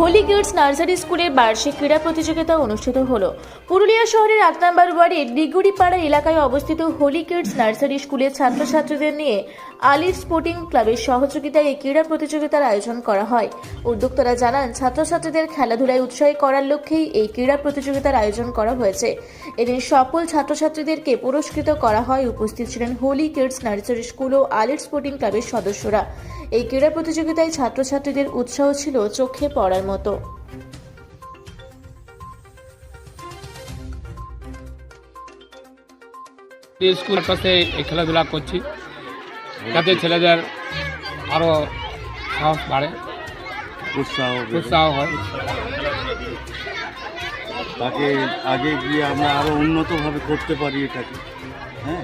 Holi kids nursery স্কুলের বার্ষিক ক্রীড়া প্রতিযোগিতা অনুষ্ঠিত হলো। পুরুলিয়া শহরের আট নম্বর ওয়ার্ডের ডিগুড়িপাড়া এলাকায় অবস্থিত হোলি কিডস নার্সারি স্কুলের ছাত্রছাত্রীদের নিয়ে আলির স্পোর্টিং ক্লাবের সহযোগিতায় এই ক্রীড়া প্রতিযোগিতার আয়োজন করা হয়। উদ্যোক্তারা জানান, ছাত্রছাত্রীদের খেলাধুলায় উৎসাহী করার লক্ষ্যেই এই ক্রীড়া প্রতিযোগিতার আয়োজন করা হয়েছে। এদিন সফল ছাত্রছাত্রীদেরকে পুরস্কৃত করা হয়। উপস্থিত ছিলেন হোলি কিডস নার্সারি স্কুল ও আলির স্পোর্টিং ক্লাবের সদস্যরা। এই ক্রীড়া প্রতিযোগিতায় ছাত্রছাত্রীদের উৎসাহ ছিল চোখে পড়ার মতো। স্কুল পাশে এই খেলাধুলা করছি যাতে ছেলেদের আরও সাহস বাড়ে। উৎসাহ উৎসাহ হয়। তাকে আগে গিয়ে আমরা আরও উন্নতভাবে করতে পারি এটাকে। হ্যাঁ?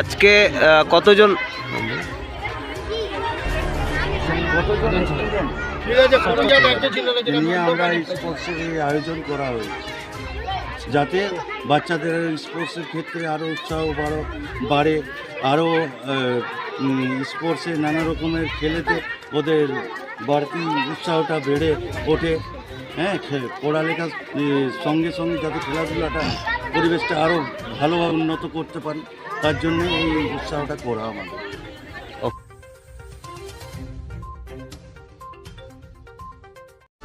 আজকে কতজন আয়োজন করা হয়েছে। যাতে বাচ্চাদের স্পোর্টসের ক্ষেত্রে আরও উৎসাহ বাড়ো, বাড়ে। আরও স্পোর্টসে নানা রকমের খেলেতে ওদের বাড়তি উৎসাহটা বেড়ে ওঠে। হ্যাঁ পড়ালেখার সঙ্গে সঙ্গে যাতে খেলাধুলাটা, পরিবেশটা আরও ভালোভাবে উন্নত করতে পারি, তার জন্য এই উৎসাহটা করা আমাদের।